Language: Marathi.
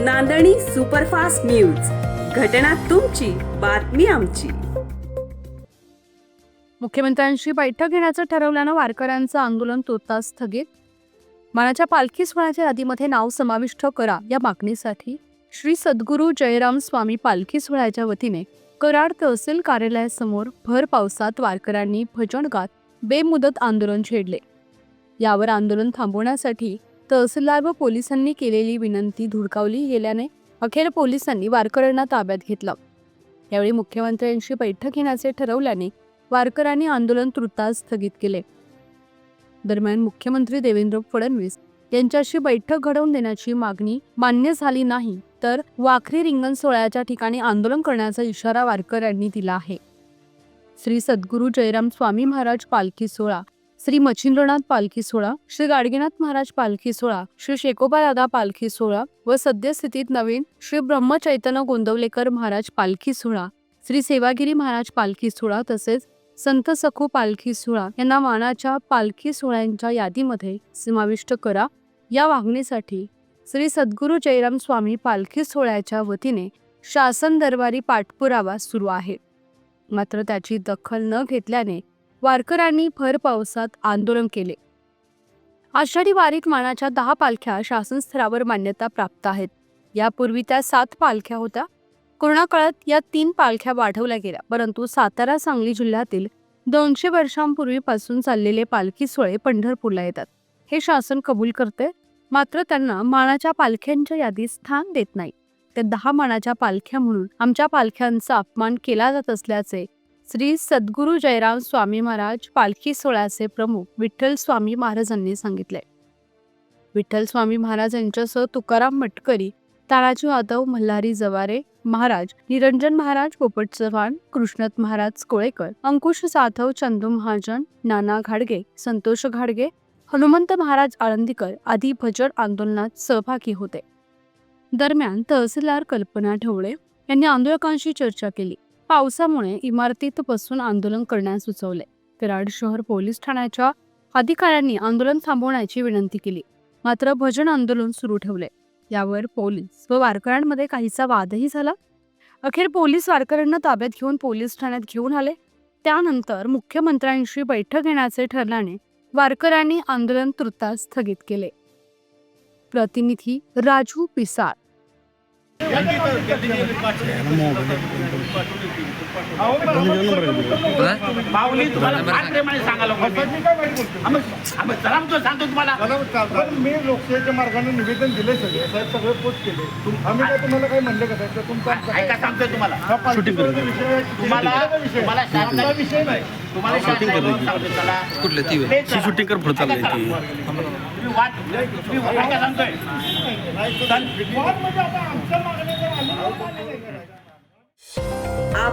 नांदणी सुपरफास्ट न्यूज. घटना तुमची बातमी आमची. मुख्यमंत्र्यांशी बैठक घेण्याचं ठरवल्यानं वारकऱ्यांचं आंदोलन तुर्तास स्थगित. मानाच्या पालखी सोहळ्याच्या यादीमध्ये नाव समाविष्ट करा या मागणीसाठी श्री सद्गुरू जयराम स्वामी पालखी सोहळ्याच्या वतीने कराड तहसील कार्यालयासमोर भर पावसात वारकऱ्यांनी भजन गात बेमुदत आंदोलन छेडले. यावर आंदोलन थांबवण्यासाठी तहसीलदार व पोलिसांनी केलेली विनंती धुडकावली गेल्याने अखेर पोलिसांनी वारकऱ्यांना ताब्यात घेतलं. यावेळी मुख्यमंत्र्यांशी बैठक घेण्याचे ठरवल्याने वारकऱ्यांनी आंदोलन तृतास स्थगित केले. दरम्यान मुख्यमंत्री देवेंद्र फडणवीस यांच्याशी बैठक घडवून देण्याची मागणी मान्य झाली नाही तर वाखरी रिंगण सोहळ्याच्या ठिकाणी आंदोलन करण्याचा इशारा वारकऱ्यांनी दिला आहे. श्री सद्गुरू जयराम स्वामी महाराज पालखी सोहळा श्री मच्छिंद्रनाथ पालखी सोहळा श्री गाडगेनाथ महाराज पालखी सोहळा श्री शेकोबा दादा पालखी सोहळा व सद्यस्थितीत नवीन श्री ब्रह्मचैतन्य गोंदवलेकर महाराज पालखी सोहळा श्री सेवागिरी महाराज पालखी सोहळा तसेच संत सखू पालखी सोहळा यांना मानाच्या पालखी सोहळ्यांच्या यादीमध्ये समाविष्ट करा. या मागणीसाठी श्री सद्गुरू जयराम स्वामी पालखी सोहळ्याच्या वतीने शासन दरबारी पाठपुरावा सुरू आहे. मात्र त्याची दखल न घेतल्याने वारकऱ्यांनी भर पावसात आंदोलन केले. आषाढी वारीक मानाच्या दहा पालख्या शासन स्तरावर मान्यता प्राप्त आहेत. यापूर्वी त्या सात पालख्या होत्या. कोरोना काळात या तीन पालख्या वाढवल्या गेल्या परंतु सातारा सांगली जिल्ह्यातील दोनशे वर्षांपूर्वीपासून चाललेले पालखी सोहळे पंढरपूरला येतात. हे शासन कबूल करते मात्र त्यांना मानाच्या पालख्यांच्या यादीत स्थान देत नाही. ते दहा मानाच्या पालख्या म्हणून आमच्या पालख्यांचा अपमान केला जात असल्याचे श्री सद्गुरू जयराम स्वामी महाराज पालखी सोहळ्याचे प्रमुख विठ्ठल स्वामी महाराजांनी सांगितले. विठ्ठल स्वामी महाराज यांच्यासह तुकाराम मटकरी तानाजी यादव मल्हारी जवारे महाराज निरंजन महाराज पोपट चव्हाण कृष्णत महाराज कोळेकर अंकुश जाधव चंदू महाजन नाना घाडगे संतोष घाडगे हनुमंत महाराज आळंदीकर आदी भजन आंदोलनात सहभागी होते. दरम्यान तहसीलदार कल्पना ढवळे यांनी आंदोलकांशी चर्चा केली. पावसामुळे इमारतीत बसून आंदोलन करण्यास सुचवले कराड शहर पोलीस ठाण्याच्या अधिकाऱ्यांनी आंदोलन थांबवण्याची विनंती केली. मात्र भजन आंदोलन सुरू ठेवले. यावर पोलीस व वारकऱ्यांमध्ये काहीसा वादही झाला. अखेर पोलीस वारकऱ्यांना ताब्यात घेऊन पोलीस ठाण्यात घेऊन आले. त्यानंतर मुख्यमंत्र्यांशी बैठक घेण्याचे ठरल्याने वारकऱ्यांनी आंदोलन तुर्तास स्थगित केले. प्रतिनिधी राजू पिसाळ ಗಂಟೆ ಗಂಟೆ माऊली तुम्हाला फार प्रेमाने सांगायला पाहिजे आम्ही आम्ही चला म्हणतो, सांगतो तुम्हाला. पण मी लोकशाहीच्या मार्गाने निवेदन दिले सगळे. साहेब सगळे पोच केले. आम्ही काय तुम्हाला काय म्हणले का साहेब? तुमचा ऐका सांगतोय तुम्हाला. हा विषय तुम्हाला विषय तुम्हाला विषय नाही. तुम्हाला शासनाने सांगतोय चला. कुठलं ती? चला. शूटिंग कर पुढं चाललंय ऐका ती. चला. तुम्ही वाट तुम्ही ऐका सांगतोय. वाद म्हणजे आता आमच्या मागणीवर आम्ही नाही मान्य नाही करायचं.